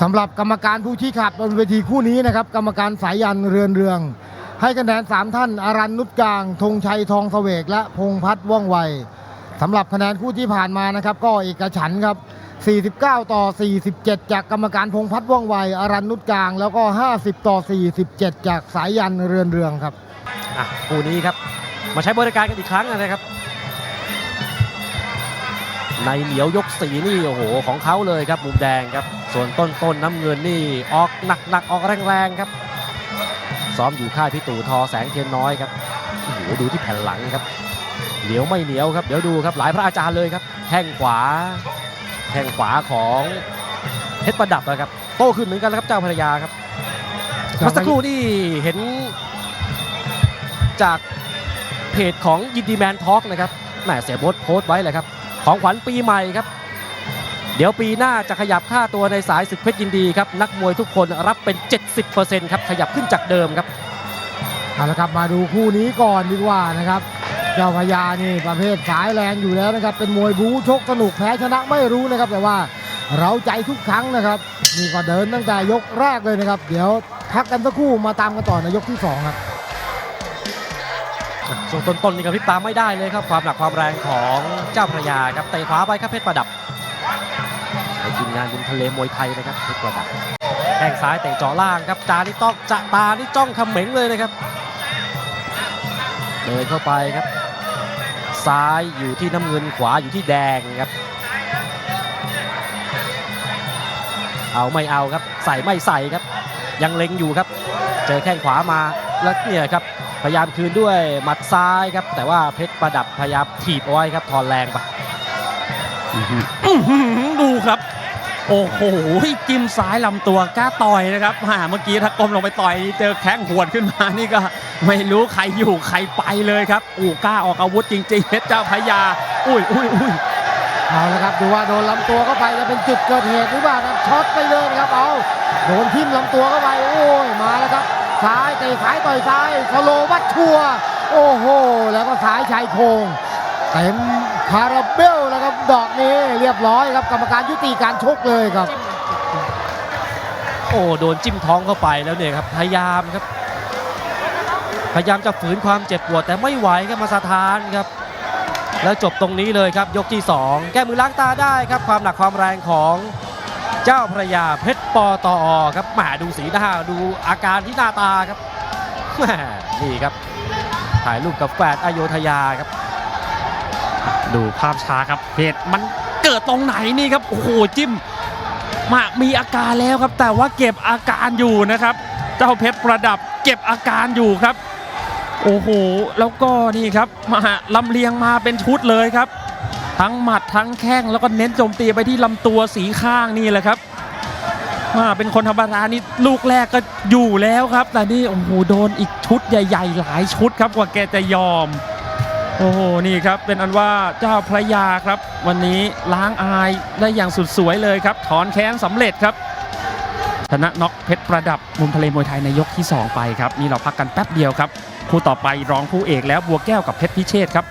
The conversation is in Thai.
สำหรับกรรมการผู้ชี้ขาดบนเวทีคู่นี้นะครับ กรรมการสายยันเรือนเรือง ให้คะแนนสามท่านอารันนุชกลางธงชัยทองเสวกและพงพัฒน์ว่องไวสำหรับคะแนนคู่ที่ผ่านมานะครับ ก็เอกฉันครับ 49 ต่อ 47 จากกรรมการพงพัฒน์ว่องไวอารันนุชกลาง แล้วก็ 50 ต่อ 47 จากสายยันเรือนเรืองครับอะคู่นี้ครับมาใช้บริการกันอีกครั้งนะครับ ในเหนียวยกสีนี่โอ้โหของเขาเลยครับมุมแดงครับ ส่วนต้นต้นน้ำเงินนี่ออกหนักหนักๆออกแรงๆครับ ซ้อมอยู่ค่ายพี่ตู่ทอแสงเทียนน้อยครับโอ้โหดูที่แผ่นหลังครับเหนียวไม่เหนียวครับเดี๋ยวดูครับหลายพระอาจารย์เลยครับแข้งขวาแข้งขวาของเพชรประดับนะครับ โตขึ้นเหมือนกันแล้วครับเจ้าพระยาครับเมื่อสักครู่นี่เห็นจากเพจของยินดีแมนทอล์กนะครับแหมเสียบดโพสต์ไว้เลยครับ ของขวัญปีใหม่ครับ เดี๋ยวปีหน้าจะขยับค่าตัวในสายศึกเพชรยินดีครับนักมวยทุกคนรับเป็น 70%ครับขยับขึ้นจากเดิมครับเอาละครับมาดูคู่นี้ก่อนดีกว่านะครับเจ้าพญานี่ประเภทสายแรงอยู่แล้วนะครับ เป็นมวยบู๊ชกสนุกแพ้ชนะไม่รู้นะครับ แต่ว่าเราใจทุกครั้งนะครับนี่ก็เดินตั้งแต่ยกแรกเลยนะครับ เดี๋ยวพักกันสักครู่มาตามกันต่อในยกที่สองครับช่วงต้นๆนี่กระพริบตาไม่ได้เลยครับความหนักความแรงของเจ้าพระยาครับเตะขวาไปครับเพชรประดับในทีม งานบุญทะเลมวยไทยนะครับเพชรประดับแข้งซ้ายเตะเจาะล่างครับจานี่ต้องจะตานี่จ้องเขม็งเลยนะครับเดินเข้าไปครับ ซ้ายอยู่ที่น้ำเงินขวาอยู่ที่แดงครับ เอาไม่เอาครับ ใส่ไม่ใส่ครับ ยังเล็งอยู่ครับ เจอแข้งขวามาแล้วเนี่ยครับพยายามคืนด้วยหมัดซ้ายครับ แต่ว่าเพชรประดับพยายามถีบเอาไว้ครับทอนแรงไปดูครับ โอ้โหจิ้มซ้ายลำตัวกล้าต่อยนะครับฮ่าเมื่อกี้ถ้าก้มลงไปต่อยเจอแข้งหวดขึ้นมานี่ก็ไม่รู้ใครอยู่ใครไปเลยครับอู้กล้าออกอาวุธจริงๆเพชรเจ้าพยา อุ้ยอุ้ยอุ้ยเอาละครับดูว่าโดนลำตัวเข้าไปจะเป็นจุดเกิดเหตุหรือเปล่าครับช็อตไปเลยครับเอาโดนทิ่มลำตัวเข้าไปโอ้ยมาแล้วครับซ้ายเตะขายต่อยซ้ายสโลวัดชัวโอ้โห แล้วก็ซ้ายชายโครงเต็มคาราเบล ครับดอกนี้เรียบร้อยครับกรรมการยุติการชกเลยครับ โอ้โดนจิ้มท้องเข้าไปแล้วเนี่ยครับพยายามครับ พยายามจะฝืนความเจ็บปวดแต่ไม่ไหวครับมาสถานครับ แล้วจบตรงนี้เลยครับยกที่ 2 แก้มือล้างตาได้ครับ ความหนักความแรงของเจ้าพระยาเพชรปอตอครับแหมดูสีหน้าดูอาการที่หน้าตาครับแหมนี่ครับถ่ายรูปกับแฝดอโยธยาครับ ดูภาพช้าครับเหตุมันเกิดตรงไหนนี่ครับโอ้โหจิ้มมามีอาการแล้วครับ แต่ว่าเก็บอาการอยู่นะครับ เจ้าเพชรประดับเก็บอาการอยู่ครับ โอ้โหแล้วก็นี่ครับมาลำเลียงมาเป็นชุดเลยครับ ทั้งหมัดทั้งแข้งแล้วก็เน้นโจมตีไปที่ลำตัวสีข้างนี่แหละครับมาเป็นคนธรรมดานี่ลูกแรกก็อยู่แล้วครับ แต่นี่โอ้โหโดนอีกชุดใหญ่ ๆ หลายชุดครับกว่าแกจะยอม โอ้โห นี่ครับ เป็นอันว่าเจ้าพระยาครับ วันนี้ล้างอายได้อย่างสุดสวยเลยครับ ถอนแค้นสำเร็จครับชนะน็อกเพชรประดับมุมทะเลมวยไทยในยกที่ 2 ไปครับ นี่เราพักกันแป๊บเดียวครับ คู่ต่อไปรองคู่เอกแล้วบัวแก้วกับเพชรพิเชษครับ